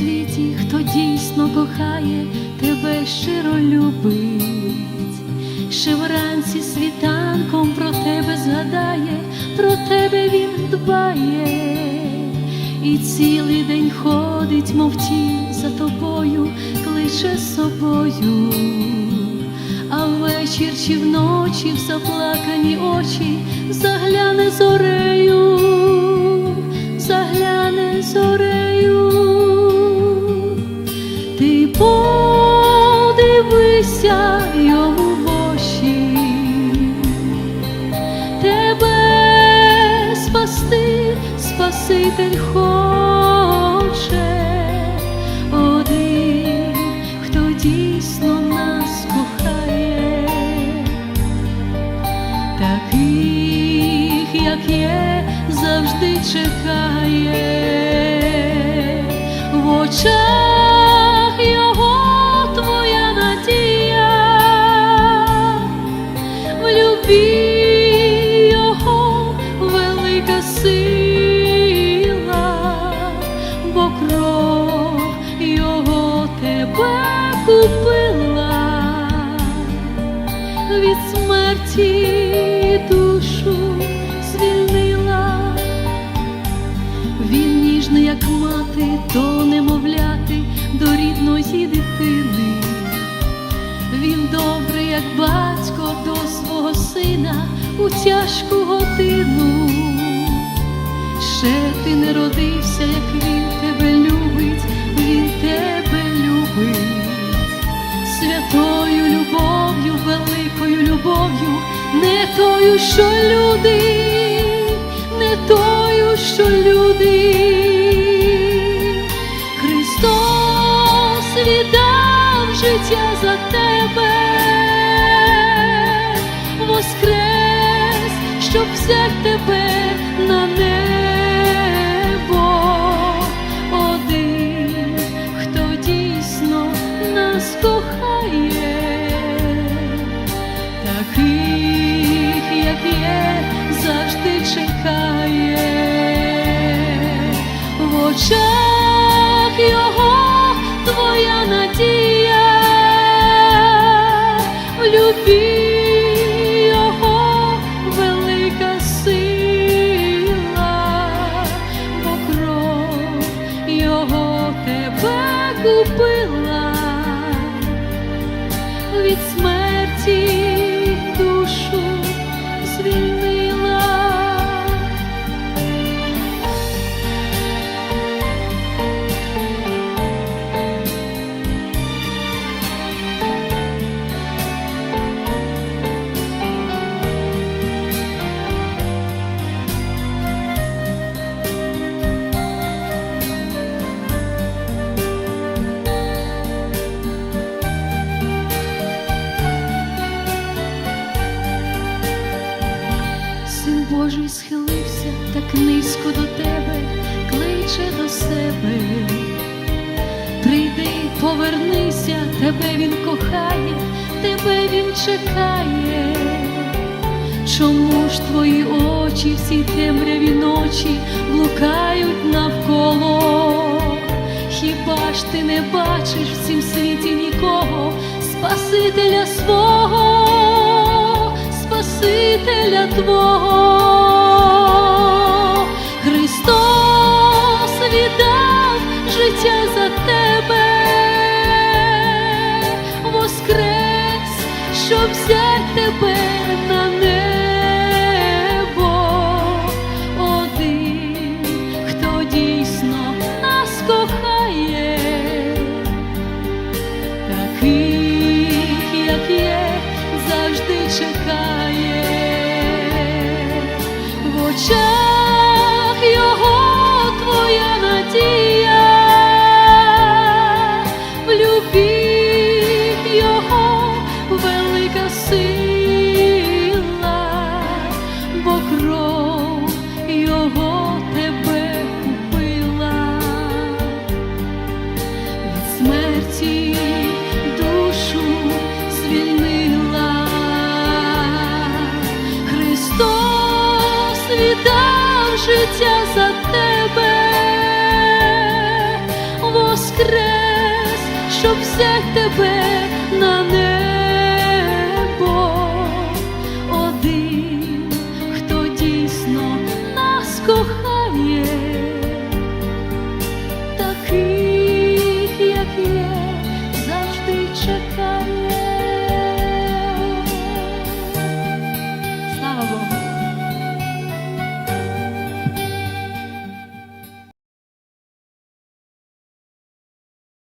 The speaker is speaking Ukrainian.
Той, хто дійсно кохає, тебе щиро любить, ще вранці світанком про тебе згадає, про тебе він дбає, і цілий день ходить, мов тінь за тобою, кличе собою, а ввечір чи вночі в заплакані очі загляне зорею, спасти, Спаситель хоче, один, хто дійсно нас кохає, таких, як є, завжди чекає. В очах до немовляти, до рідної дитини. Він добрий, як батько до свого сина у тяжку годину. Ще ти не родився, як він тебе любить, він тебе любить святою любов'ю, великою любов'ю, не тою, що люди, за тебе, воскрес, щоб взяти тебе на небо. Купила себе. Прийди, повернися, тебе він кохає, тебе він чекає. Чому ж твої очі всі темряві ночі блукають навколо? Хіба ж ти не бачиш в цім світі нікого, Спасителя свого, Спасителя Твого? В очах його твоя надія, в любві його велика сила, бо кров його тебе купила від смерті душу звільнила. віддав життя за тебе, воскрес, щоб взяти тебе на небо, один, хто дійсно нас кохає.